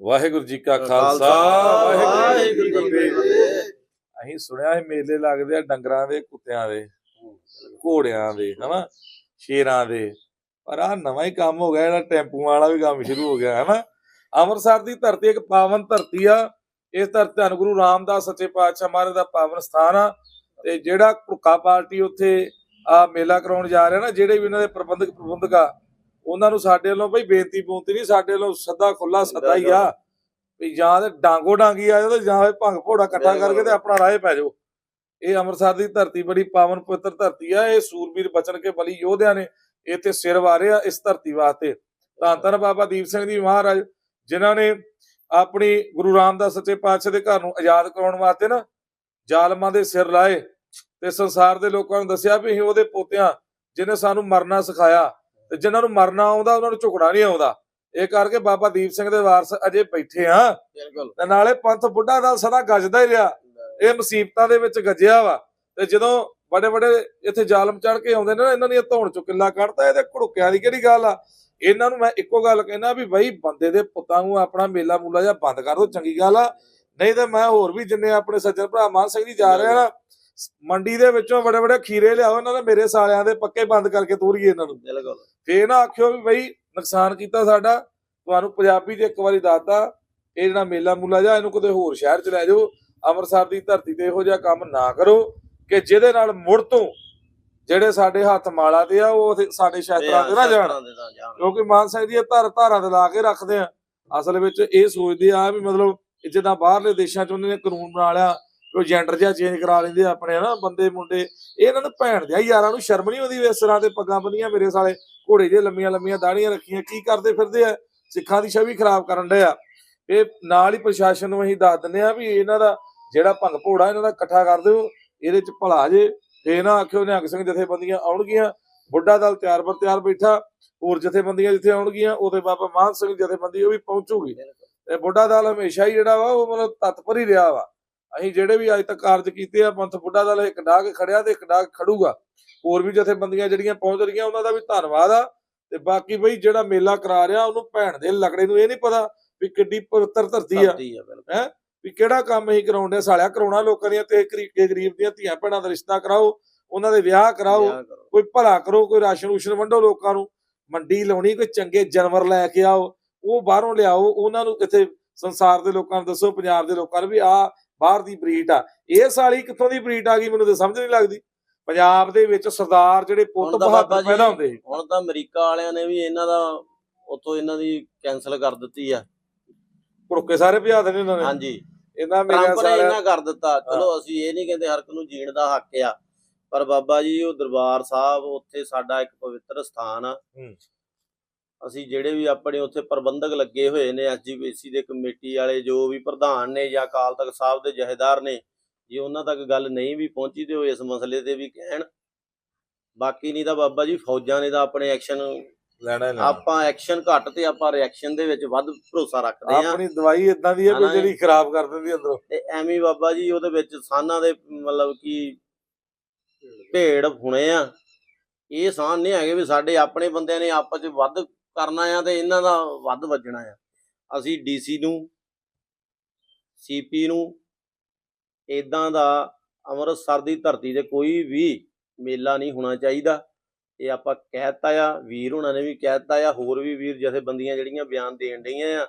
ਵਾਹਿਗੁਰੂ ਜੀ ਕਾ ਖਾਲਸਾ ਵਾਹਿਗੁਰੂ ਜੀ ਕੀ ਫਤਿਹ। ਅਸੀਂ ਸੁਣਿਆ ਇਹ ਮੇਲੇ ਲੱਗਦੇ ਆ ਡੰਗਰਾਂ ਦੇ ਕੁੱਤਿਆਂ ਦੇ ਘੋੜਿਆਂ ਦੇ ਹਨਾ ਸ਼ੇਰਾਂ ਦੇ। ਪਰ ਆ ਨਵਾਂ ਹੀ ਕੰਮ ਹੋ ਗਿਆ ਜਿਹੜਾ ਟੈਂਪੂਆਂ ਵਾਲਾ ਵੀ ਕੰਮ ਸ਼ੁਰੂ ਹੋ ਗਿਆ ਹਨਾ। ਅੰਮ੍ਰਿਤਸਰ ਦੀ ਧਰਤੀ ਇੱਕ ਪਾਵਨ ਧਰਤੀ ਆ। ਇਸ ਧਰਤੀ ਧੰਨ ਗੁਰੂ ਰਾਮਦਾਸ ਸੱਚੇ ਪਾਤਸ਼ਾਹ ਮਹਾਰਾਜ ਦਾ ਪਾਵਨ ਸਥਾਨ ਆ। ਤੇ ਜਿਹੜਾ ਭੁੱਖਾ ਪਾਰਟੀ ਉੱਥੇ ਆ ਮੇਲਾ ਕਰਾਉਣ ਜਾ ਰਿਹਾ ਨਾ ਜਿਹੜੇ ਵੀ ਇਹਨਾਂ ਦੇ ਪ੍ਰਬੰਧਕ ਪ੍ਰਬੰਧਕ ਉਹਨਾਂ ਨੂੰ ਸਾਡੇ ਵੱਲੋਂ ਬਈ ਬੇਨਤੀ ਬੇਨਤੀ ਨਹੀਂ ਸਾਡੇ ਵੱਲੋਂ ਸੱਦਾ ਖੁੱਲਾ ਸੱਦਾ ਹੀ ਆ ਵੀ ਜਾਂ ਤੇ ਡਾਂਗੋ ਡਾਂਗੀ ਆ ਜਾਓ ਤੇ ਜਾਂ ਭੰਗ ਭੋੜਾ ਇਕੱਠਾ ਕਰਕੇ ਤੇ ਆਪਣਾ ਰਾਹ ਪੈ ਜਾਓ। ਇਹ ਅੰਮ੍ਰਿਤਸਰ ਦੀ ਧਰਤੀ ਬੜੀ ਪਾਵਨ ਪਵਿੱਤਰ ਧਰਤੀ ਆ ਇਹ ਸੂਰਬੀਰ ਬਚਨ ਕੇ ਬਲੀ ਯੋਧਿਆਂ ਨੇ ਇੱਥੇ ਸਿਰ ਵਾਰੇ ਆ ਇਸ ਧਰਤੀ ਵਾਸਤੇ। ਧੰਨ ਧੰਨ ਬਾਬਾ ਦੀਪ ਸਿੰਘ ਜੀ ਮਹਾਰਾਜ ਜਿਨ੍ਹਾਂ ਨੇ ਆਪਣੀ ਗੁਰੂ ਰਾਮਦਾਸ ਸੱਚੇ ਪਾਤਸ਼ਾਹ ਦੇ ਘਰ ਨੂੰ ਆਜ਼ਾਦ ਕਰਾਉਣ ਵਾਸਤੇ ਨਾ ਜ਼ਾਲਮਾਂ ਦੇ ਸਿਰ ਲਾਏ ਤੇ ਸੰਸਾਰ ਦੇ ਲੋਕਾਂ ਨੂੰ ਦੱਸਿਆ ਵੀ ਅਸੀਂ ਉਹਦੇ ਪੋਤਿਆਂ ਜਿਨੇ ਸਾਨੂੰ ਮਰਨਾ ਸਿਖਾਇਆ ਤੇ ਜਿਨ੍ਹਾਂ ਨੂੰ ਮਰਨਾ ਆਉਂਦਾ ਉਹਨਾਂ ਨੂੰ ਝੁਕਣਾ ਨਹੀਂ ਆਉਂਦਾ। ਇਹ ਕਰਕੇ ਬਾਬਾ ਦੀਪ ਸਿੰਘ ਦੇ ਵਾਰਸ ਅਜੇ ਬੈਠੇ ਆ। ਬਿਲਕੁਲ। ਤੇ ਨਾਲੇ ਪੰਥ ਬੁੱਢਾ ਦਾ ਸਦਾ ਗੱਜਦਾ ਹੀ ਰਿਹਾ। ਇਹ ਮੁਸੀਬਤਾਂ ਦੇ ਵਿੱਚ ਗੱਜਿਆ ਵਾ। ਤੇ ਜਦੋਂ ਬੜੇ ਬੜੇ ਇੱਥੇ ਜ਼ਾਲਮ ਚੜ ਕੇ ਆਉਂਦੇ ਨੇ ਨਾ ਇਹਨਾਂ ਦੀਆਂ ਧੌਣ ਚੋਂ ਕਿੱਲਾ ਕੱਢਦਾ ਇਹਦੇ ਘੜੁੱਕਿਆਂ ਦੀ ਕਿਹੜੀ ਗੱਲ ਆ? ਇਹਨਾਂ ਨੂੰ ਮੈਂ ਇੱਕੋ ਗੱਲ ਕਹਿਣਾ ਵੀ ਬਈ ਬੰਦੇ ਦੇ ਪੁੱਤਾਂ ਨੂੰ ਆਪਣਾ ਮੇਲਾ ਮੂਲਾ ਜਾਂ ਬੰਦ ਕਰ ਦੋ ਚੰਗੀ ਗੱਲ ਆ। ਨਹੀਂ ਤੇ ਮੈਂ ਹੋਰ ਵੀ ਜਿੰਨੇ ਆਪਣੇ ਸੱਜਣ ਭਰਾ ਮਾਨ ਸਿੰਘ ਜੀ ਜਾ ਰਹੇ ਆ ਨਾ ਮੰਡੀ ਦੇ ਵਿੱਚੋਂ ਬੜੇ ਬੜੇ ਖੀਰੇ ਲਿਆਓ ਇਹਨਾਂ ਦੇ ਮੇਰੇ ਸਾਲਿਆਂ ਦੇ ਪੱਕੇ ਬੰਦ ਕਰਕੇ ਤੋਰੀਏ ਇਹਨਾਂ ਨੂੰ। ਬਿਲਕੁਲ। ਫੇਰ ਨਾ ਆਖਿਓ ਵੀ ਬਈ ਨੁਕਸਾਨ ਕੀਤਾ ਸਾਡਾ ਤੁਹਾਨੂੰ ਪੰਜਾਬੀ 'ਚ ਇੱਕ ਵਾਰੀ ਦੱਸਤਾ ਇਹ ਜਿਹੜਾ ਮੇਲਾ ਮੂਲਾ ਜਾਂ ਇਹਨੂੰ ਕਿਤੇ ਹੋਰ ਸ਼ਹਿਰ 'ਚ ਲੈ ਜਾਓ ਅੰਮ੍ਰਿਤਸਰ ਦੀ ਧਰਤੀ ਤੇ ਇਹੋ ਜਿਹਾ ਕੰਮ ਨਾ ਕਰੋ ਕਿ ਜਿਹਦੇ ਨਾਲ ਮੁੜ ਤੋਂ ਜਿਹੜੇ ਸਾਡੇ ਹੱਥ ਮਾਲਾ ਦੇ ਆ ਉਹ ਸਾਡੇ ਸ਼ਾਸਤਰਾਂ ਤੇ ਨਾ ਜਾਣ। ਦੇ ਨਾ ਕਿਉਂਕਿ ਮਾਨ ਜੀ ਇਹ ਧਰ ਧਾਰਾਂ ਤੇ ਲਾ ਕੇ ਰੱਖਦੇ ਆ। ਅਸਲ ਵਿੱਚ ਇਹ ਸੋਚਦੇ ਆ ਵੀ ਮਤਲਬ ਜਿੱਦਾਂ ਬਾਹਰਲੇ ਦੇਸ਼ਾਂ 'ਚ ਉਹਨਾਂ ਨੇ ਕਾਨੂੰਨ ਬਣਾ ਲਿਆ ਕੋਈ ਜੈਂਡਰ ਜਿਹਾ ਚੇਂਜ ਕਰਾ ਲੈਂਦੇ ਆ ਆਪਣੇ ਹਨਾ ਬੰਦੇ ਮੁੰਡੇ। ਇਹ ਇਹਨਾਂ ਨੂੰ ਭੈਣ ਦਿਆ ਯਾਰਾਂ ਨੂੰ ਸ਼ਰਮ ਨਹੀਂ ਆਉਂਦੀ ਇਸ ਤਰ੍ਹਾਂ ਦੇ ਪੱਗਾਂ ਬੰਨੀਆਂ ਮੇਰੇ ਸਾਲੇ। ਘੋੜੇ ਜੇ ਲੰਮੀਆਂ ਲੰਮੀਆਂ ਦਾੜੀਆਂ ਰੱਖੀਆਂ, ਕੀ ਕਰਦੇ ਫਿਰਦੇ ਆ? ਸਿੱਖਾਂ ਦੀ ਛਵੀ ਖਰਾਬ ਕਰਨ ਡਏ ਆ। ਇਹ ਨਾਲ ਹੀ ਪ੍ਰਸ਼ਾਸਨ ਨੂੰ ਅਸੀਂ ਦੱਸ ਦਿੰਦੇ ਆ ਵੀ ਇਹਨਾਂ ਦਾ ਜਿਹੜਾ ਭੰਗ ਭੋੜਾ ਇਹਨਾਂ ਦਾ ਇਕੱਠਾ ਕਰ ਦਿਓ, ਇਹਦੇ ਚ ਭਲਾ ਜੇ। ਤੇ ਨਾ ਆਖਿਓ ਨਿਹੰਗ ਸਿੰਘ ਜਥੇਬੰਦੀਆਂ ਆਉਣਗੀਆਂ, ਬੁੱਢਾ ਦਲ ਤਿਆਰ ਬਰ ਤਿਆਰ ਬੈਠਾ, ਹੋਰ ਜਥੇਬੰਦੀਆਂ ਜਿੱਥੇ ਆਉਣਗੀਆਂ, ਉਹਦੇ ਬਾਬਾ ਮਾਨ ਸਿੰਘ ਜਥੇਬੰਦੀ ਉਹ ਵੀ ਪਹੁੰਚੂਗੀ। ਤੇ ਬੁੱਢਾ ਦਲ ਹਮੇਸ਼ਾ ਹੀ ਜਿਹੜਾ ਵਾ, ਉਹ ਮਤਲਬ ਤਤਪਰ ਹੀ ਰਿਹਾ ਵਾ। ਅਸੀਂ ਜਿਹੜੇ ਵੀ ਅੱਜ ਤੱਕ ਕਾਰਜ ਕੀਤੇ ਆ ਪੰਥ ਬੁੱਢਾ ਦਲ ਇੱਕ ਡਾਗ ਖੜਿਆ ਤੇ ਇੱਕ ਡਾਗ ਖੜੂਗਾ। ਹੋਰ ਵੀ ਜਥੇਬੰਦੀਆਂ ਜਿਹੜੀਆਂ ਪਹੁੰਚ ਰਹੀਆਂ ਉਹਨਾਂ ਦਾ ਵੀ ਧੰਨਵਾਦ ਆ। ਤੇ ਬਾਕੀ ਬਈ ਜਿਹੜਾ ਮੇਲਾ ਕਰਾ ਰਿਹਾ ਉਹਨੂੰ ਭੈਣ ਦੇ ਲਕੜੇ ਨੂੰ ਇਹ ਨਹੀਂ ਪਤਾ ਵੀ ਕਿੱਡੀ ਪਵਿੱਤਰ ਧਰਤੀ ਆ। ਬਿਲਕੁਲ। ਵੀ ਕਿਹੜਾ ਕੰਮ ਅਸੀਂ ਕਰਾਉਂਦੇ ਸਾਲਿਆ ਕਰਾਉਣਾ ਲੋਕਾਂ ਦੀਆਂ ਤੇ ਗਰੀਬ ਗਰੀਬ ਦੀਆਂ ਧੀਆਂ ਭੈਣਾਂ ਦਾ ਰਿਸ਼ਤਾ ਕਰਾਓ ਉਹਨਾਂ ਦੇ ਵਿਆਹ ਕਰਾਓ। ਕੋਈ ਭਲਾ ਕਰੋ ਕੋਈ ਰਾਸ਼ਨ ਰੂਸ਼ਨ ਵੰਡੋ ਲੋਕਾਂ ਨੂੰ ਮੰਡੀ ਲਾਉਣੀ ਕੋਈ ਚੰਗੇ ਜਾਨਵਰ ਲੈ ਕੇ ਆਓ ਉਹ ਬਾਹਰੋਂ ਲਿਆਓ ਉਹਨਾਂ ਨੂੰ ਇੱਥੇ ਸੰਸਾਰ ਦੇ ਲੋਕਾਂ ਨੂੰ ਦੱਸੋ ਪੰਜਾਬ ਦੇ ਲੋਕਾਂ ਨੂੰ ਵੀ ਆ ਬਾਹਰ ਦੀ ਬਰੀਡ ਆ। ਇਹ ਸਾਲੀ ਕਿੱਥੋਂ ਦੀ ਬਰੀਡ ਆ ਗਈ ਮੈਨੂੰ ਤਾਂ ਸਮਝ ਨਹੀਂ ਲੱਗਦੀ। ਪੰਜਾਬ ਦੇ ਵਿੱਚ ਸਰਦਾਰ ਜਿਹੜੇ ਪੁੱਤ ਬਹਾਦਰ ਪੈਦਾ ਹੁੰਦੇ ਹੁਣ ਤਾਂ ਅਮਰੀਕਾ ਵਾਲਿਆਂ ਨੇ ਵੀ ਇਹਨਾਂ ਦਾ ਉਤੋਂ ਇਹਨਾਂ ਦੀ ਕੈਨਸਲ ਕਰ ਦਿੱਤੀ ਆ। ਭੁੜਕੇ ਸਾਰੇ ਭਜਾ ਦੇਣੇ ਉਹਨਾਂ ਨੇ। ਹਾਂਜੀ। ਇਹਨਾਂ ਮੇਰਾ ਸਾਲਿਆ ਇਹਨਾਂ ਕਰ ਦਿੱਤਾ। ਚਲੋ ਅਸੀਂ ਇਹ ਨਹੀਂ ਕਹਿੰਦੇ ਹਰ ਇੱਕ ਨੂੰ ਜੀਣ ਦਾ ਹੱਕ ਆ। ਪਰ ਬਾਬਾ ਜੀ ਉਹ ਦਰਬਾਰ ਸਾਹਿਬ ਉੱਥੇ ਸਾਡਾ ਇੱਕ ਪਵਿੱਤਰ ਸਥਾਨ ਆ। ਅਸੀਂ ਜਿਹੜੇ ਵੀ ਆਪਣੇ ਉੱਥੇ ਪ੍ਰਬੰਧਕ ਲੱਗੇ ਹੋਏ ਨੇ ਐਸਜੀਪੀਸੀ ਦੇ ਕਮੇਟੀ ਵਾਲੇ ਜੋ ਵੀ ਪ੍ਰਧਾਨ ਨੇ ਜਾਂ ਅਕਾਲ ਤਖਤ ਸਾਹਿਬ ਦੇ ਜਹੇਦਾਰ ਨੇ ਜੇ ਉਹਨਾਂ ਤੱਕ ਗੱਲ ਨਹੀਂ ਵੀ ਪਹੁੰਚੀ ਤੇ ਉਹ ਇਸ ਮਸਲੇ ਤੇ ਵੀ ਕਹਿਣ। ਬਾਕੀ ਨਹੀਂ ਤਾਂ ਬਾਬਾ ਜੀ ਫੌਜਾਂ ਨੇ ਤਾਂ ਆਪਣੇ ਐਕਸ਼ਨ ਲੈਣਾ ਹੀ ਲੈਣਾ। ਆਪਾਂ ਐਕਸ਼ਨ ਘੱਟ ਤੇ ਆਪਾਂ ਰਿਐਕਸ਼ਨ ਦੇ ਵਿੱਚ ਵੱਧ ਭਰੋਸਾ ਰੱਖਦੇ ਆ ਆਪਣੀ ਦਵਾਈ ਇਦਾਂ ਦੀ ਹੈ ਵੀ ਜਿਹੜੀ ਖਰਾਬ ਕਰ ਦਿੰਦੀ ਅੰਦਰੋਂ। ਤੇ ਐਵੇਂ ਬਾਬਾ ਜੀ ਉਹਦੇ ਵਿੱਚ ਸਾਨਾਂ ਦੇ ਮਤਲਬ ਕਿ ਢੇੜ ਹੁਣੇ ਆ। ਇਹ ਸਾਨ ਨਹੀਂ ਹੈਗੇ ਵੀ ਸਾਡੇ ਆਪਣੇ ਬੰਦਿਆਂ ਨੇ ਆਪਸ ਵਿੱਚ ਵੱਧ ਕਰਨਾ ਆ ਤੇ ਇਹਨਾਂ ਦਾ ਵੱਧ ਵੱਜਣਾ ਆ। ਅਸੀਂ ਡੀਸੀ ਨੂੰ ਸੀਪੀ ਨੂੰ ਇਦਾਂ ਦਾ ਅੰਮ੍ਰਿਤਸਰ ਦੀ ਧਰਤੀ ਤੇ ਕੋਈ ਵੀ ਮੇਲਾ ਨਹੀਂ ਹੋਣਾ ਚਾਹੀਦਾ। ਇਹ ਆਪਾਂ ਕਹਿਤਾ ਆ, ਵੀਰ ਹੁਣਾਂ ਨੇ ਵੀ ਕਹਿਤਾ ਆ, ਹੋਰ ਵੀ ਵੀਰ ਜਥੇਬੰਦੀਆਂ ਜਿਹੜੀਆਂ ਬਿਆਨ ਦੇਣ ਡਈਆਂ ਆ,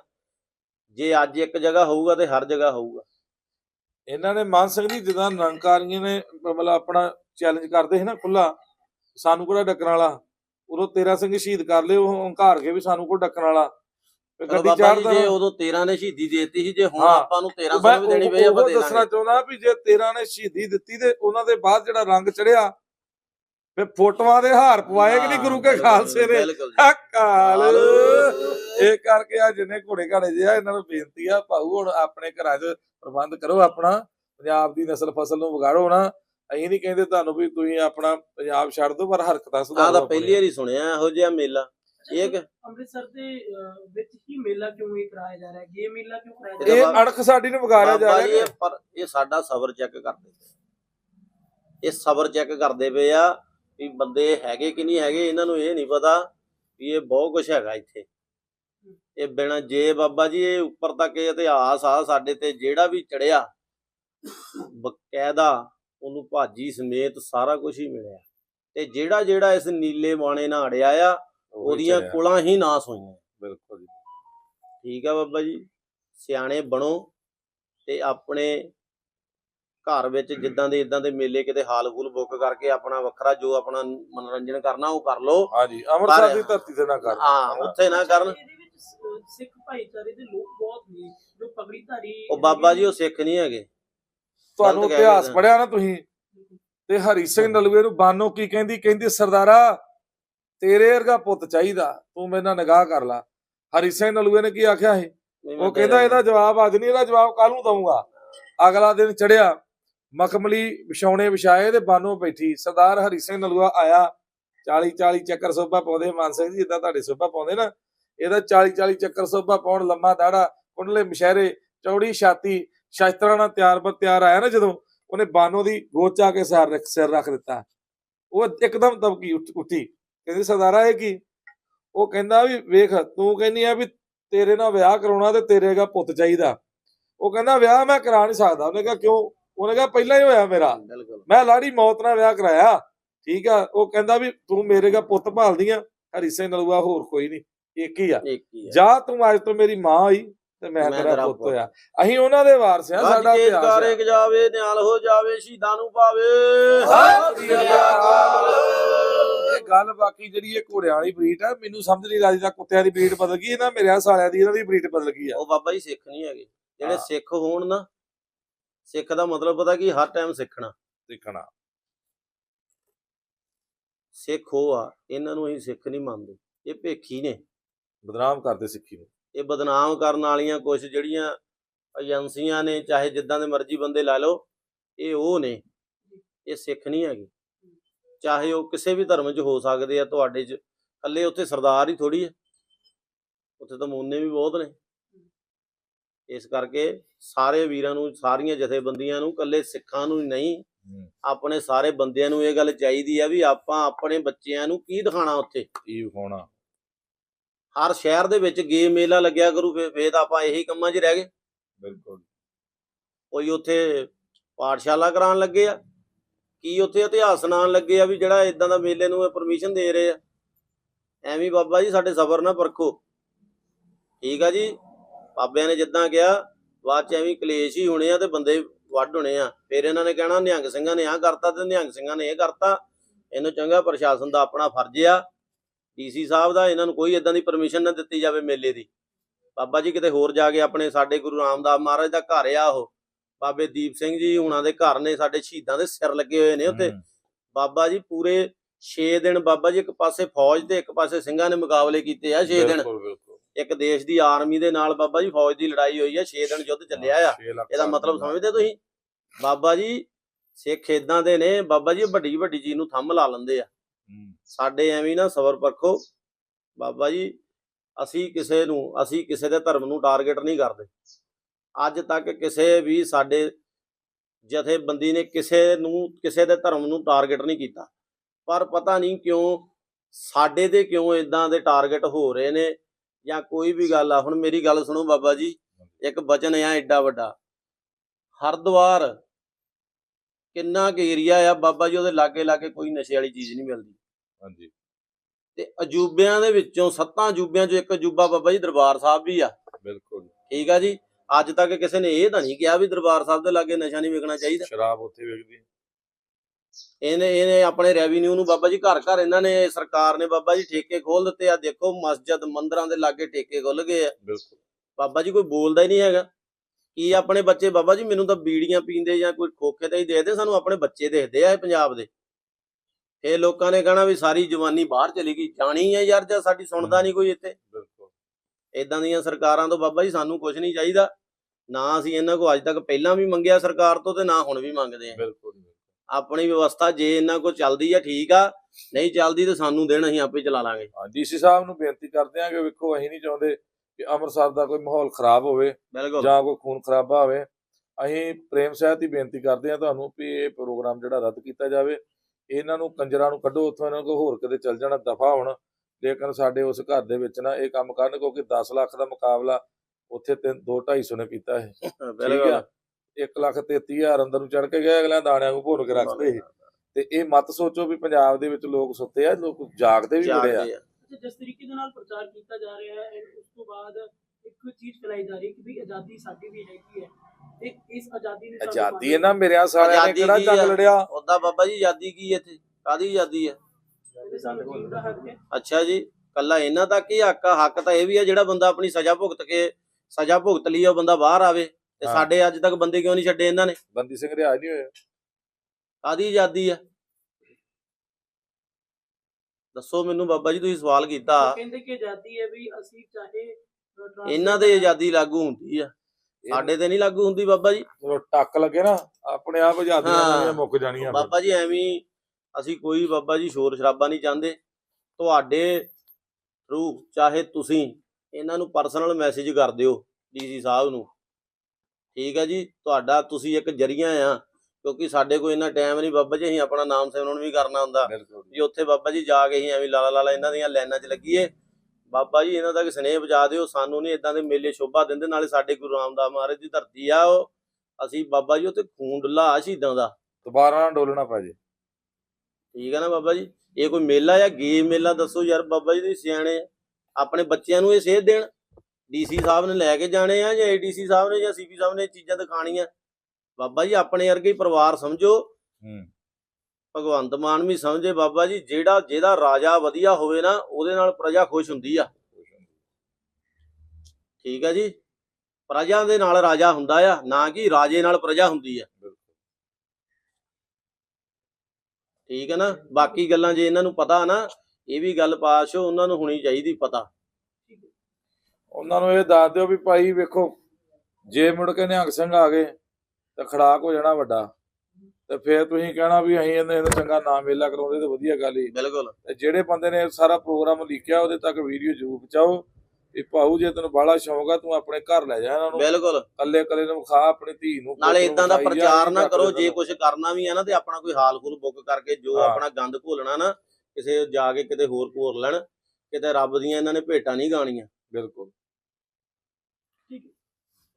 ਜੇ ਅੱਜ ਇੱਕ ਜਗ੍ਹਾ ਹੋਊਗਾ ਤੇ ਹਰ ਜਗ੍ਹਾ ਹੋਊਗਾ। ਇਹਨਾਂ ਨੇ ਮਾਨ ਸਿੰਘ ਜੀ, ਜਿੱਦਾਂ ਨਿਰੰਕਾਰੀਆਂ ਨੇ ਮਤਲਬ ਆਪਣਾ ਚੈਲੰਜ ਕਰਦੇ ਸੀ ਨਾ ਖੁੱਲਾ ਸਾਨੂੰ ਕਿਹੜਾ ਡੱਕਣ ਵਾਲਾ? ਉਦੋਂ ਤੇਰਾ ਸਿੰਘ ਸ਼ਹੀਦ ਕਰ ਲਿਓ ਹੰਕਾਰ ਕੇ ਵੀ ਸਾਨੂੰ ਕੋਈ ਡੱਕਣ ਵਾਲਾ। ਗੱਡੀ ਚੜਦਾ ਜੇ ਉਦੋਂ 13 ਨੇ ਸ਼ਹੀਦੀ ਦੇਤੀ ਸੀ ਜੇ ਹੁਣ। ਆਪਾਂ ਨੂੰ 1300 ਮੈਂ ਵੀ ਦੇਣੀ ਪਈ ਆਪਾਂ ਦੇ ਦੱਸਣਾ ਚਾਹੁੰਦਾ ਵੀ ਜੇ ਤੇਰਾ ਨੇ ਸ਼ਹੀਦੀ ਦਿੱਤੀ ਤੇ ਉਹਨਾਂ ਦੇ ਬਾਅਦ ਜਿਹੜਾ ਰੰਗ ਚੜਿਆ ਫਿਰ ਫੋਟੋਆਂ ਦੇ ਹਾਰ ਪਵਾਏ ਕਿ ਨਹੀਂ ਗੁਰੂ ਕੇ ਖਾਲਸੇ ਨੇ। ਅਕਾਲ ਇਹ ਕਰਕੇ ਆ ਜਿੰਨੇ ਘੋੜੇ ਘਾੜੇ ਜੇ ਆ ਇਹਨਾਂ ਨੂੰ ਬੇਨਤੀ ਆ ਭਾਊ ਹੁਣ ਆਪਣੇ ਘਰਾਂ 'ਚ ਪ੍ਰਬੰਧ ਕਰੋ ਆਪਣਾ ਪੰਜਾਬ ਦੀ ਨਸਲ ਫਸਲ ਨੂੰ ਵਿਗਾੜੋ ਨਾ। ਅਸੀਂ ਨਹੀਂ ਕਹਿੰਦੇ ਤੁਹਾਨੂੰ ਵੀ ਤੁਸੀਂ ਆਪਣਾ ਪੰਜਾਬ ਛੱਡ ਦਿਓ ਪਰ ਹਰਕਤਾਂ ਆਹ ਸੁਧਾਰੋ ਤਾਂ ਪਹਿਲੀ ਵਾਰੀ ਸੁਣਿਆ ਇਹੋ ਜਿਹਾ ਮੇਲਾ। ਇਹ ਕਿ- ਅੰਮ੍ਰਿਤਸਰ ਦੇ ਅਹ, ਵਿੱਚ ਹੀ ਮੇਲਾ ਕਿਉਂ ਇਹ ਕਰਾਇਆ ਜਾ ਰਿਹਾ? ਹੈ ਇਹ ਮੇਲਾ ਕਿਉਂ ਕਰਾਇਆ ਜਾ ਰਿਹਾ? ਇਹ ਅਣਖ ਸਾਡੀ ਨੂੰ ਵਿਗਾੜਿਆ ਜਾ ਬਾਬਾ ਜੀ ਰਿਹਾ ਇਹ ਪਰ ਇਹ ਸਾਡਾ ਸਬਰ ਚੈੱਕ ਕਰਦੇ ਪਏ ਇਹ ਸਬਰ ਚੈੱਕ ਕਰਦੇ ਪਏ ਆ ਵੀ ਬੰਦੇ ਹੈਗੇ ਕਿ ਨਹੀਂ ਹੈਗੇ ਇਹਨਾਂ ਨੂੰ ਇਹ ਨਹੀਂ ਪਤਾ ਵੀ ਇਹ ਬਹੁਤ ਕੁਝ ਹੈਗਾ ਇੱਥੇ। ਇਹ ਬਿਨਾਂ ਜੇ ਬਾਬਾ ਜੀ ਇਹ ਉੱਪਰ ਤੱਕ ਇਹ ਇਤਿਹਾਸ ਆ ਸਾਡੇ ਤੇ ਜਿਹੜਾ ਵੀ ਚੜਿਆ ਬਕਾਇਦਾ ਉਹਨੂੰ ਭਾਜੀ ਸਮੇਤ ਸਾਰਾ ਕੁਝ ਹੀ ਮਿਲਿਆ। ਤੇ ਜਿਹੜਾ ਜਿਹੜਾ ਇਸ ਨੀਲੇ ਬਾਣੇ ਨਾਲ ਅੜਿਆ ਆ ਉਹੀ ਉਹਦੀਆਂ। ਕੁਲਾਂ ਹੀ ਨਾਸ ਹੋਈਆਂ। ਬਿਲਕੁਲ ਜੀ। ਠੀਕ ਆ ਬਾਬਾ ਜੀ ਸਿਆਣੇ ਬਣੋ ਤੇ ਆਪਣੇ ਘਰ ਵਿੱਚ ਜਿੱਦਾਂ ਦੇ ਇਦਾਂ ਦੇ ਮੇਲੇ ਕਿਤੇ ਹਾਲ ਫੂਲ ਬੁੱਕ ਕਰਕੇ ਆਪਣਾ ਵੱਖਰਾ ਜੋ ਆਪਣਾ ਮਨੋਰੰਜਨ ਕਰਨਾ ਉਹ ਕਰ ਲਓ। ਹਾਂਜੀ ਅੰਮ੍ਰਿਤਸਰ ਦੀ ਧਰਤੀ ਤੇ ਨਾ ਕਰ। ਹਾਂ ਉੱਥੇ ਨਾ ਕਰਨ। ਸਿੱਖ ਭਾਈਚਾਰੇ ਦੇ ਲੋਕ ਬਹੁਤ ਨੇ ਜੋ ਪਗੜੀ ਧਾਰੀ ਉਹ ਬਾਬਾ ਜੀ ਉਹ ਸਿੱਖ ਨਹੀਂ ਹੈਗੇ। ਤੁਹਾਨੂੰ ਇਤਿਹਾਸ ਪੜਿਆ ਨਾ ਤੁਸੀਂ ਤੇ ਹਰੀ ਸਿੰਘ ਨਲੂਏ ਨੂੰ ਬਾਨੋ ਕੀ ਕਹਿੰਦੀ? ਕਹਿੰਦੀ ਸਰਦਾਰਾ ਤੇਰੇ ਵਰਗਾ ਪੁੱਤ ਚਾਹੀਦਾ ਤੂੰ ਮੇਰੇ ਨਾਲ ਨਿਗਾਹ ਕਰ ਲੈ। ਹਰੀ ਸਿੰਘ ਨਲੂਏ ਨੇ ਕੀ ਆਖਿਆ ਸੀ? ਉਹ ਕਹਿੰਦਾ ਇਹਦਾ ਜਵਾਬ ਅੱਜ ਨਹੀਂ ਇਹਦਾ ਜਵਾਬ ਕੱਲ ਨੂੰ ਦਊਂਗਾ। ਅਗਲਾ ਦਿਨ ਚੜਿਆ ਮਖਮਲੀ ਵਿਛਾਉਣੇ ਵਿਛਾਏ ਤੇ ਬਾਨੋ ਬੈਠੀ। ਸਰਦਾਰ ਹਰੀ ਸਿੰਘ ਨਲੂਆ ਆਇਆ 40 40 ਚੱਕਰ ਸੋਭਾ ਪਾਉਂਦੇ। ਮਾਨ ਸਿੰਘ ਜੀ ਜਿੱਦਾਂ ਤੁਹਾਡੇ ਸੋਭਾ ਪਾਉਂਦੇ ਨਾ ਇਹਦਾ 40 40 ਚੱਕਰ ਸੋਭਾ ਪਾਉਣ ਲੰਮਾ ਦਾੜਾ ਕੁੰਡਲੇ ਮਸ਼ਹਿਰੇ ਚੌੜੀ ਛਾਤੀ ਸ਼ਾਸਤਰਾਂ ਨਾਲ ਤਿਆਰ ਬਰ ਤਿਆਰ ਆਇਆ ਨਾ ਜਦੋਂ ਉਹਨੇ ਬਾਨੋ ਦੀ ਗੋਚਾ ਕੇ ਸਿਰ ਰੱਖ ਸਿਰ ਰੱਖ ਦਿੱਤਾ। ਉਹ ਇੱਕਦਮ ਦਬਕੀ ਉੱਠ- ਉੱਠੀ। ਕਹਿੰਦੀ ਸਰਦਾਰਾ ਇਹ ਕੀ? ਉਹ ਕਹਿੰਦਾ ਵੀ ਵੇਖ ਤੂੰ ਕਹਿੰਦੀ ਆ ਵੀ ਤੇਰੇ ਨਾਲ ਵਿਆਹ ਕਰਾਉਣਾ ਤੇ ਤੇਰੇ ਦਾ ਪੁੱਤ ਚਾਹੀਦਾ। ਉਹ ਕਹਿੰਦਾ ਵਿਆਹ ਮੈਂ ਕਰਾ ਨਹੀਂ ਸਕਦਾ। ਉਹਨੇ ਕਿਹਾ ਕਿਉਂ? ਉਹਨੇ ਕਿਹਾ ਪਹਿਲਾਂ ਹੀ ਹੋਇਆ ਮੇਰਾ। ਮੈਂ ਲਾੜੀ ਮੌਤ ਨਾਲ ਵਿਆਹ ਕਰਾਇਆ। ਠੀਕ ਆ? ਉਹ ਕਹਿੰਦਾ ਵੀ ਤੂੰ ਮੇਰੇ ਦਾ ਪੁੱਤ ਭਾਲਦੀ ਆ। ਹਰੀ ਸਿੰਘ ਨਲੂਆ ਹੋਰ ਕੋਈ ਨਹੀਂ। ਇੱਕ ਹੀ ਆ। ਇੱਕ ਹੀ ਆ। ਜਾ ਤੂੰ ਅੱਜ ਤੋਂ ਮੇਰੀ ਮਾਂ ਹੋਈ। ਤੇ ਮੈਂ ਤੇਰਾ ਪੁੱਤ। ਹੋਇਆ ਅਸੀਂ ਉਹਨਾਂ ਦੇ ਵਾਰਸ ਆ ਸਾਡਾ ਇਤਿਹਾਸ ਜਕਾਰੇ ਆ। ਕ ਜਾਵੇ ਨਿਹਾਲ ਹੋ ਜਾਵੇ ਸ਼ਹੀਦਾਂ ਨੂੰ ਪਾਵੇ। ਸਤਿ ਸ੍ਰੀ ਅਕਾਲ। ਇਹ ਗੱਲ ਬਾਕੀ ਜਿਹੜੀ ਇਹ ਘੋੜਿਆਂ ਵਾਲੀ ਬਰੀਡ ਆ ਮੈਨੂੰ ਸਮਝ ਨਹੀਂ ਲੱਗਦੀ ਤਾਂ ਕੁੱਤਿਆਂ ਦੀ ਬਰੀਡ ਬਦਲ ਗਈ ਇਹਨਾਂ ਮੇਰੇ ਸਾਲਿਆਂ ਦੀ ਇਹਨਾਂ ਦੀ ਬਰੀਡ ਬਦਲ ਗਈ ਆ। ਉਹ ਬਾਬਾ ਜੀ ਸਿੱਖ ਨਹੀਂ ਹੈਗੇ। ਜਿਹੜੇ ਹਾਂ। ਸਿੱਖ ਹੋਣ ਨਾ ਸਿੱਖ ਦਾ ਮਤਲਬ ਪਤਾ ਕੀ ਹਰ ਟਾਈਮ ਸਿੱਖਣਾ। ਦੇਖਣਾ ਸਿੱਖ ਉਹ ਆ ਇਹਨਾਂ ਨੂੰ ਅਸੀਂ ਸਿੱਖ ਨਹੀਂ ਮੰਨਦੇ। ਇਹ ਭੇਖੀ ਨੇ। ਬਦਨਾਮ ਕਰਦੇ ਸਿੱਖੀ ਨੂੰ। ਇਹ ਬਦਨਾਮ ਕਰਨ ਵਾਲੀਆਂ ਕੁਝ ਜਿਹੜੀਆਂ ਏਜੰਸੀਆਂ ਨੇ ਚਾਹੇ ਜਿੱਦਾਂ ਦੇ ਮਰਜ਼ੀ ਬੰਦੇ ਲਾ ਲਓ ਇਹ ਉਹ ਨੇ। ਇਹ ਸਿੱਖ ਨਹੀਂ ਹੈਗੇ। ਚਾਹੇ ਉਹ ਕਿਸੇ ਵੀ ਧਰਮ 'ਚ ਹੋ ਸਕਦੇ ਆ ਤੁਹਾਡੇ 'ਚ ਇਕੱਲੇ ਉੱਥੇ ਸਰਦਾਰ ਹੀ ਥੋੜੀ ਹੈ ਉੱਥੇ ਤਾਂ ਮੋਨੇ ਵੀ ਬਹੁਤ ਨੇ। ਇਸ ਕਰਕੇ ਸਾਰੇ ਵੀਰਾਂ ਨੂੰ ਸਾਰੀਆਂ ਜਥੇਬੰਦੀਆਂ ਨੂੰ ਇਕੱਲੇ ਸਿੱਖਾਂ ਨੂੰ ਨਹੀਂ ਆਪਣੇ ਸਾਰੇ ਬੰਦਿਆਂ ਨੂੰ ਇਹ ਗੱਲ ਚਾਹੀਦੀ ਆ ਵੀ ਆਪਾਂ ਆਪਣੇ ਬੱਚਿਆਂ ਨੂੰ ਕੀ ਦਿਖਾਣਾ ਉੱਥੇ? ਕੀ ਵਿਖਾਉਣਾ ਹਰ ਸ਼ਹਿਰ ਦੇ ਵਿੱਚ ਗੇ ਮੇਲਾ ਲੱਗਿਆ ਕਰੂ ਫੇ ਤਾਂ ਆਪਾਂ ਇਹੀ ਕੰਮਾਂ 'ਚ ਰਹਿ ਗਏ। ਬਿਲਕੁਲ। ਕੋਈ ਉੱਥੇ ਪਾਠਸ਼ਾਲਾ ਕਰਾਉਣ ਲੱਗੇ ਆ ਕੀ ਉੱਥੇ ਇਤਿਹਾਸ ਸੁਣਾਉਣ ਲੱਗੇ ਆ ਵੀ ਜਿਹੜਾ ਇਦਾਂ ਦਾ ਮੇਲੇ ਨੂੰ ਪਰਮਿਸ਼ਨ ਦੇ ਰਹੇ ਆ। ਐਵੇਂ ਬਾਬਾ ਜੀ ਸਾਡੇ ਸਬਰ ਨਾ ਪਰਖੋ। ਠੀਕ ਆ ਜੀ? ਬਾਬਿਆਂ ਨੇ ਜਿੱਦਾਂ ਕਿਹਾ ਬਾਅਦ ਚ ਐਵੇਂ ਕਲੇਸ਼ ਹੀ ਹੋਣੇ ਆ ਤੇ ਬੰਦੇ ਵੱਢ ਹੋਣੇ ਆ। ਫਿਰ ਇਹਨਾਂ ਨੇ ਕਹਿਣਾ ਨਿਹੰਗ ਸਿੰਘਾਂ ਨੇ ਆਹ ਕਰਤਾ ਤੇ ਨਿਹੰਗ ਸਿੰਘਾਂ ਨੇ ਇਹ ਕਰਤਾ। ਇਹਨੂੰ ਚੰਗਾ ਪ੍ਰਸ਼ਾਸਨ ਦਾ ਆਪਣਾ ਫਰਜ਼ ਆ। ਡੀਸੀ ਸਾਹਿਬ ਦਾ ਇਹਨਾਂ ਨੂੰ ਕੋਈ ਇਦਾਂ ਦੀ ਪਰਮਿਸ਼ਨ ਨਾ ਦਿੱਤੀ ਜਾਵੇ ਮੇਲੇ ਦੀ। ਬਾਬਾ ਜੀ ਕਿਤੇ ਹੋਰ ਜਾ ਕੇ ਆਪਣੇ ਸਾਡੇ ਗੁਰੂ ਰਾਮਦਾਸ ਮਹਾਰਾਜ ਦਾ ਘਰ ਆ ਉਹ। ਬਾਬੇ ਦੀਪ ਸਿੰਘ ਜੀ ਹੁਣਾਂ ਦੇ ਘਰ ਨੇ ਸਾਡੇ ਸ਼ਹੀਦਾਂ ਦੇ ਸਿਰ ਲੱਗੇ ਹੋਏ ਨੇ ਹਮ, ਬਾਬਾ ਜੀ ਪੂਰੇ 6 ਦਿਨ ਬਾਬਾ ਜੀ ਇੱਕ ਪਾਸੇ ਫੌਜ ਤੇ ਇੱਕ ਪਾਸੇ ਸਿੰਘਾਂ ਨੇ ਮੁਕਾਬਲੇ ਕੀਤੇ ਆ 6 ਦਿਨ। ਇੱਕ ਦੇਸ਼ ਦੀ ਆਰਮੀ ਦੇ ਨਾਲ ਬਾਬਾ ਜੀ ਫੌਜ ਦੀ ਲੜਾਈ ਹੋਈ ਆ 6 ਦਿਨ ਯੁੱਧ ਚੱਲਿਆ ਆ। ਇਹਦਾ ਮਤਲਬ ਸਮਝਦੇ ਤੁਸੀਂ? ਬਾਬਾ ਜੀ ਸਿੱਖ ਇਦਾਂ ਦੇ ਨੇ ਬਾਬਾ ਜੀ ਵੱਡੀ ਵੱਡੀ ਚੀਜ਼ ਨੂੰ ਥੰਮ ਲਾ ਲੈਂਦੇ ਆ। ਸਾਡੇ ਐਵੇਂ ਨਾ ਸਬਰ ਪਰਖੋ। ਬਾਬਾ ਜੀ, ਅਸੀਂ ਕਿਸੇ ਨੂੰ, ਅਸੀਂ ਕਿਸੇ ਦੇ ਧਰਮ ਨੂੰ ਟਾਰਗੇਟ ਨਹੀਂ ਕਰਦੇ। ਅੱਜ ਤੱਕ ਕਿਸੇ ਵੀ ਸਾਡੇ ਜਥੇਬੰਦੀ ਨੇ ਕਿਸੇ ਨੂੰ, ਕਿਸੇ ਦੇ ਧਰਮ ਨੂੰ ਟਾਰਗੇਟ ਨਹੀਂ ਕੀਤਾ। ਪਰ ਪਤਾ ਨਹੀਂ ਕਿਉਂ ਸਾਡੇ ਤੇ ਕਿਉਂ ਇਦਾਂ ਦੇ ਟਾਰਗੇਟ ਹੋ ਰਹੇ ਨੇ? ਜਾਂ ਕੋਈ ਵੀ ਗੱਲ ਆ, ਹੁਣ ਮੇਰੀ ਗੱਲ ਸੁਣੋ ਬਾਬਾ ਜੀ, ਇੱਕ ਬਚਨ ਆ ਐਡਾ ਵੱਡਾ। ਹਰਦੁਆਰ ਕਿੰਨਾ ਕੁ ਏਰੀਆ ਆ ਬਾਬਾ ਜੀ, ਉਹਦੇ ਲਾਗੇ ਲਾਗੇ ਕੋਈ ਨਸ਼ੇ ਵਾਲੀ ਚੀਜ਼ ਨਹੀਂ ਮਿਲਦੀ। ਹਾਂਜੀ। ਤੇ ਅਜੂਬਿਆਂ ਦੇ ਵਿੱਚੋਂ ਸੱਤਾਂ ਅਜੂਬਿਆਂ ਚੋਂ ਇੱਕ ਅਜੂਬਾ ਬਾਬਾ ਜੀ ਦਰਬਾਰ ਸਾਹਿਬ ਵੀ ਆ। ਬਿਲਕੁਲ। ਠੀਕ ਆ ਜੀ? ਅੱਜ ਤੱਕ ਕਿਸੇ ਨੇ ਇਹ ਤਾਂ ਨਹੀਂ ਕਿਹਾ ਵੀ ਦਰਬਾਰ ਸਾਹਿਬ ਦੇ ਲਾਗੇ ਨਸ਼ਾ ਨਹੀਂ ਵਿਕਣਾ ਚਾਹੀਦਾ। ਸ਼ਰਾਬ ਉੱਥੇ ਵੇਚਦੀ ਹੈ। ਇਹਨੇ ਇਹਨੇ ਆਪਣੇ ਰੈਵਨਿਊ ਨੂੰ ਬਾਬਾ ਜੀ ਘਰ ਘਰ ਇਹਨਾਂ ਨੇ ਸਰਕਾਰ ਨੇ ਬਾਬਾ ਜੀ ਠੇਕੇ ਖੋਲ ਦਿੱਤੇ ਆ। ਦੇਖੋ ਮਸਜਿਦ ਮੰਦਰਾਂ ਦੇ ਲਾਗੇ ਠੇਕੇ ਖੁੱਲ ਗਏ ਆ। ਬਿਲਕੁਲ। ਬਾਬਾ ਜੀ ਕੋਈ ਬੋਲਦਾ ਹੀ ਨਹੀਂ ਹੈਗਾ। ਕੀ ਆਪਣੇ ਬੱਚੇ ਬਾਬਾ ਜੀ ਮੈਨੂੰ ਤਾਂ ਬੀੜੀਆਂ ਪੀਂਦੇ ਜਾਂ ਕੋਈ ਖੋਖੇ ਤੇ ਹੀ ਦੇਖਦੇ ਸਾਨੂੰ ਆਪਣੇ ਬੱਚੇ ਦੇਖਦੇ ਆ ਇਹ ਪੰਜਾਬ ਦੇ। ਇਹ ਲੋਕਾਂ ਨੇ ਕਹਣਾ ਵੀ ਸਾਰੀ ਜਵਾਨੀ ਬਾਹਰ ਚਲੀ ਗਈ ਜਾਣੀ ਹੈ ਯਾਰ ਜਾਂ ਸਾਡੀ ਸੁਣਦਾ ਨਹੀਂ ਕੋਈ ਇੱਥੇ। ਬਿਲਕੁਲ। ਇਦਾਂ ਦੀਆਂ ਸਰਕਾਰਾਂ ਤੋਂ ਬਾਬਾ ਜੀ ਸਾਨੂੰ ਕੁਝ ਨਹੀਂ ਚਾਹੀਦਾ। ਨਾ ਅਸੀਂ ਇਹਨਾਂ ਕੋ ਅੱਜ ਤੱਕ ਪਹਿਲਾਂ ਵੀ ਮੰਗਿਆ ਸਰਕਾਰ ਤੋਂ ਤੇ ਨਾ ਹੁਣ ਵੀ ਮੰਗਦੇ ਆ ਬਿਲਕੁਲ ਆਪਣੀ ਵਿਵਸਥਾ ਜੇ ਇਹਨਾਂ ਕੋ ਚੱਲਦੀ ਆ ਠੀਕ ਆ ਨਹੀਂ ਚੱਲਦੀ ਤੇ ਸਾਨੂੰ ਦੇਣ ਅਸੀਂ ਆਪੇ ਚਲਾ ਲਾਂਗੇ। ਡੀਸੀ ਸਾਹਿਬ ਨੂੰ ਬੇਨਤੀ ਕਰਦੇ ਹਾਂ ਕਿ ਵੇਖੋ ਅਸੀਂ ਨਹੀਂ ਚਾਹੁੰਦੇ ਕਿ ਅੰਮ੍ਰਿਤਸਰ ਦਾ ਕੋਈ ਮਾਹੌਲ ਖਰਾਬ ਹੋਵੇ ਜਾਂ ਕੋਈ ਖੂਨ ਖਰਾਬਾ ਹੋਵੇ। ਅਸੀਂ ਪ੍ਰੇਮ ਸਹਿਤ ਹੀ ਬੇਨਤੀ ਕਰਦੇ ਹਾਂ ਤੁਹਾਨੂੰ ਵੀ ਇਹ ਪ੍ਰੋਗਰਾਮ ਜਿਹੜਾ ਰੱਦ ਕੀਤਾ ਜਾਵੇ। ਇਹਨਾਂ ਨੂੰ ਕੰਜਰਾਂ ਨੂੰ ਕੱਢੋ ਉੱਥੋਂ ਇਹਨਾਂ ਨੂੰ ਕੋਈ ਹੋਰ ਕਿਤੇ ਚੱਲ ਜਾਣਾ ਦਫਾ ਹੋਣ। ਲੇਕਿਨ ਸਾਡੇ ਉਸ ਘਰ ਦੇ ਵਿੱਚ ਨਾ ਇਹ ਕੰਮ ਕਰਨ ਕਿਉਂਕਿ 10 ਲੱਖ ਦਾ ਮੁਕਾਬਲਾ ਉੱਥੇ ਤੇ 2 250 ਨੇ ਕੀਤਾ ਹੈ ਠੀਕ ਆ? 1 ਲੱਖ 33000 ਅੰਦਰ ਨੂੰ ਚੜ ਕੇ ਗਏ ਅਗਲਿਆਂ ਦਾਣਿਆਂ ਨੂੰ ਭੁੰਨ ਕੇ ਰੱਖਦੇ ਤੇ ਇਹ ਮਤ ਸੋਚੋ ਵੀ ਪੰਜਾਬ ਦੇ ਵਿੱਚ ਲੋਕ ਸੁੱਤੇ ਆ ਲੋਕ ਜਾਗਦੇ ਵੀ ਬੜੇ ਆ। ਜਿਸ ਤਰੀਕੇ ਦੇ ਨਾਲ ਪ੍ਰਚਾਰ ਕੀਤਾ ਜਾ ਰਿਹਾ ਹੈ ਉਸ ਤੋਂ ਬਾਅਦ ਇੱਕ ਚੀਜ਼ ਫੈਲਾਈ ਜਾ ਰਹੀ ਹੈ ਕਿ ਵੀ ਆਜ਼ਾਦੀ ਸਾਡੀ ਵੀ ਹੈਗੀ ਹੈ। ਇਸ ਆਜ਼ਾਦੀ ਨੂੰ ਆਜ਼ਾਦੀ ਇਹਨਾਂ ਮੇਰਿਆਂ ਸਾਰਿਆਂ ਨੇ ਆਜ਼ਾਦੀ ਕਿਹੜਾ ਕੀ ਜੰਗ? ਲੜਿਆ? ਓਦਾਂ ਬਾਬਾ ਜੀ ਆਜ਼ਾਦੀ ਕੀ ਹੈ ਇੱਥੇ? ਕਾਦੀ ਆਜ਼ਾਦੀ ਹੈ? ਦਾ ਅੱਛਾ ਜੀ ਕੱਲਾ ਇਹਨਾਂ ਤੱਕ ਹੀ ਹੱਕ ਆ? ਹੱਕ ਤਾਂ ਇਹ ਵੀ ਆ ਜਿਹੜਾ ਬੰਦਾ ਆਪਣੀ ਸਜ਼ਾ ਭੁਗਤ ਕੇ ਸਜ਼ਾ ਭੁਗਤ ਲਈ ਉਹ ਬੰਦਾ ਬਾਹਰ ਆਵੇ ਤੇ ਹਾਂ। ਸਾਡੇ ਅੱਜ ਤੱਕ ਬੰਦੇ ਕਿਉਂ ਨਹੀਂ ਛੱਡੇ ਇਹਨਾਂ ਨੇ? ਬੰਦੀ ਸਿੰਘ ਰਿਆਜ ਨਹੀਂ ਹੋਇਆ। ਕਾਦੀ ਆਜ਼ਾਦੀ ਆ? ਦੱਸੋ ਮੈਨੂੰ ਬਾਬਾ ਜੀ ਤੁਸੀਂ ਸਵਾਲ ਕੀਤਾ। ਕਹਿੰਦੇ ਕਿ ਆਜ਼ਾਦੀ ਹੈ ਵੀ ਅਸੀਂ ਚਾਹੇ ਇਹਨਾਂ ਦੇ ਆਜ਼ਾਦੀ ਲਾਗੂ ਹੁੰਦੀ ਆ। ਸਾਡੇ ਤੇ ਨਹੀਂ ਲਾਗੂ ਹੁੰਦੀ ਬਾਬਾ ਜੀ। ਜਦੋਂ ਟੱਕ ਲੱਗੇ ਨਾ ਆਪਣੇ ਆਪ ਆਜ਼ਾਦੀਆਂ ਹਾਂ। ਮੁੱਕ ਜਾਣੀਆਂ ਫਿਰ। ਬਾਬਾ ਜੀ ਐਵੇਂ ਹੀ ਅਸੀਂ ਕੋਈ ਬਾਬਾ ਜੀ ਸ਼ੋਰ ਸ਼ਰਾਬਾ ਨਹੀਂ ਚਾਹੁੰਦੇ। ਤੁਹਾਡੇ ਥਰੂ ਚਾਹੇ ਤੁਸੀਂ ਇਹਨਾਂ ਨੂੰ ਪਰਸਨਲ ਮੈਸੇਜ ਕਰ ਦਿਓ ਡੀਸੀ ਸਾਹਿਬ ਨੂੰ। ਠੀਕ ਹੈ ਜੀ ਤੁਹਾਡਾ ਤੁਸੀਂ ਇੱਕ ਜਰੀਆ ਆ ਕਿਉਂਕਿ ਸਾਡੇ ਕੋਲ ਇੰਨਾ ਟਾਈਮ ਨਹੀਂ ਬਾਬਾ ਜੀ ਅਸੀਂ ਆਪਣਾ ਨਾਮ ਸਿਮਰਨ ਵੀ ਕਰਨਾ ਹੁੰਦਾ। ਬਿਲਕੁਲ ਵੀ ਉੱਥੇ ਬਾਬਾ ਜੀ ਜਾ ਕੇ ਅਸੀਂ ਐਵੇਂ ਲਾਲਾ ਲਾਲਾ ਇਹਨਾਂ ਦੀਆਂ ਲਾਈਨਾਂ 'ਚ ਲੱਗੀਏ। ਬਾਬਾ ਜੀ ਇਹਨਾਂ ਤੱਕ ਸਨੇਹ ਪਹੁੰਚਾ ਦਿਓ ਸਾਨੂੰ ਨਹੀਂ ਇਦਾਂ ਦੇ ਮੇਲੇ ਸ਼ੋਭਾ ਦਿੰਦੇ ਨਾਲੇ ਸਾਡੇ ਗੁਰੂ ਰਾਮਦਾਸ ਮਹਾਰਾਜ ਦੀ ਧਰਤੀ ਆ ਉਹ। ਅਸੀਂ ਬਾਬਾ ਜੀ ਉੱਥੇ ਖੂਨ ਡੁੱਲਾ ਆ ਸ਼ਹੀਦਾਂ ਦਾ। ਦੁਬਾਰਾ ਨਾ ਡੋਲਣਾ ਪੈ ਜੇ। ਠੀਕ ਹੈ ਨਾ ਬਾਬਾ ਜੀ? ਇਹ ਕੋਈ ਮੇਲਾ ਜਾਂ ਗੇਮ ਮੇਲਾ ਦੱਸੋ ਯਾਰ ਬਾਬਾ ਜੀ ਤੁਸੀਂ ਸਿਆਣੇ ਆ। ਆਪਣੇ ਬੱਚਿਆਂ ਨੂੰ ਇਹ ਸੇਧ ਦੇਣ। ਡੀਸੀ ਸਾਹਿਬ ਨੇ ਲੈ ਕੇ ਜਾਣੇ ਆ ਜਾਂ ਏਡੀਸੀ ਸਾਹਿਬ ਨੇ ਜਾਂ ਸੀਪੀ ਸਾਹਿਬ ਨੇ ਇਹ ਚੀਜ਼ਾਂ ਦਿਖਾਣੀਆਂ ਬਾਬਾ ਜੀ ਆਪਣੇ ਵਰਗੇ ਪਰਿਵਾਰ ਸਮਝੋ। ਹੂੰ। ਭਗਵੰਤ ਮਾਨ ਵੀ ਸਮਝੇ ਬਾਬਾ ਜੀ, ਜਿਹੜਾ ਜਿਹਦਾ ਰਾਜਾ ਵਧੀਆ ਹੋਵੇ ਨਾ, ਉਹਦੇ ਨਾਲ ਪ੍ਰਜਾ ਖੁਸ਼ ਹੁੰਦੀ ਆ। ਠੀਕ ਹੈ ਜੀ? ਪ੍ਰਜਾ ਦੇ ਨਾਲ ਰਾਜਾ ਹੁੰਦਾ ਆ, ਨਾ ਕਿ ਰਾਜੇ ਨਾਲ ਪ੍ਰਜਾ ਹੁੰਦੀ ਆ। ਠੀਕ ਹੈ ਨਾ? ਬਾਕੀ ਗੱਲਾਂ ਜੇ ਇਹਨਾਂ ਨੂੰ ਪਤਾ ਨਾ, ਇਹ ਵੀ ਗੱਲ ਪਾਸ ਉਹਨਾਂ ਨੂੰ ਹੋਣੀ ਚਾਹੀਦੀ ਪਤਾ। ਉਹਨਾਂ ਨੂੰ ਇਹ ਦੱਸ ਦਿਓ ਵੀ ਭਾਈ ਵੇਖੋ, ਜੇ ਮੁੜ ਕੇ ਨਿਹੰਗ ਸਿੰਘ ਆ ਗਏ, ਤਾਂ ਖੜਾਕ ਹੋ ਜਾਣਾ ਵੱਡਾ। ਤੇ ਫਿਰ ਤੁਸੀਂ ਕਹਿਣਾ ਵੀ ਅਸੀਂ ਇਹਨੇ ਇਹਦਾ ਚੰਗਾ ਨਾਮ ਮੇਲਾ ਕਰਾਉਂਦੇ ਤੇ ਵਧੀਆ ਗੱਲ ਹੀ ਬਿਲਕੁਲ। ਤੇ ਜਿਹੜੇ ਬੰਦੇ ਨੇ ਸਾਰਾ ਪ੍ਰੋਗਰਾਮ ਲਿਖਿਆ ਉਹਦੇ ਤੱਕ ਵੀਡੀਓ ਜ਼ਰੂਰ ਪਹੁੰਚਾਓ। ਵੀ ਭਾਊ ਜੇ ਤੈਨੂੰ ਬਾਹਲਾ ਸ਼ੌਂਕ ਆ ਤੂੰ ਆਪਣੇ ਘਰ ਲੈ ਜਾ ਇਹਨਾਂ ਨੂੰ। ਬਿਲਕੁਲ। ਕੱਲੇ ਕੱਲੇ ਨੂੰ ਖਾ ਆਪਣੀ ਧੀ ਨੂੰ ਨਾਲੇ ਇਦਾਂ ਦਾ ਪ੍ਰਚਾਰ ਨਾ ਕਰੋ ਜੇ। ਕੁਝ ਕਰਨਾ ਵੀ ਹੈ ਨਾ ਤੇ ਆਪਣਾ ਕੋਈ ਹਾਲ ਖੂਲ ਬੁੱਕ ਕਰਕੇ ਜੋ। ਆਪਣਾ ਗੰਦ ਘੋਲਣਾ ਨਾ ਕਿਸੇ ਜਾ ਕੇ ਕਿਤੇ ਹੋਰ ਘੋਰ ਲੈਣ ਕਿਤੇ ਰੱਬ ਦੀਆਂ ਇਹਨਾਂ ਨੇ ਭੇਟਾਂ ਨਹੀਂ ਗਾਣੀਆਂ। ਬਿਲਕੁਲ।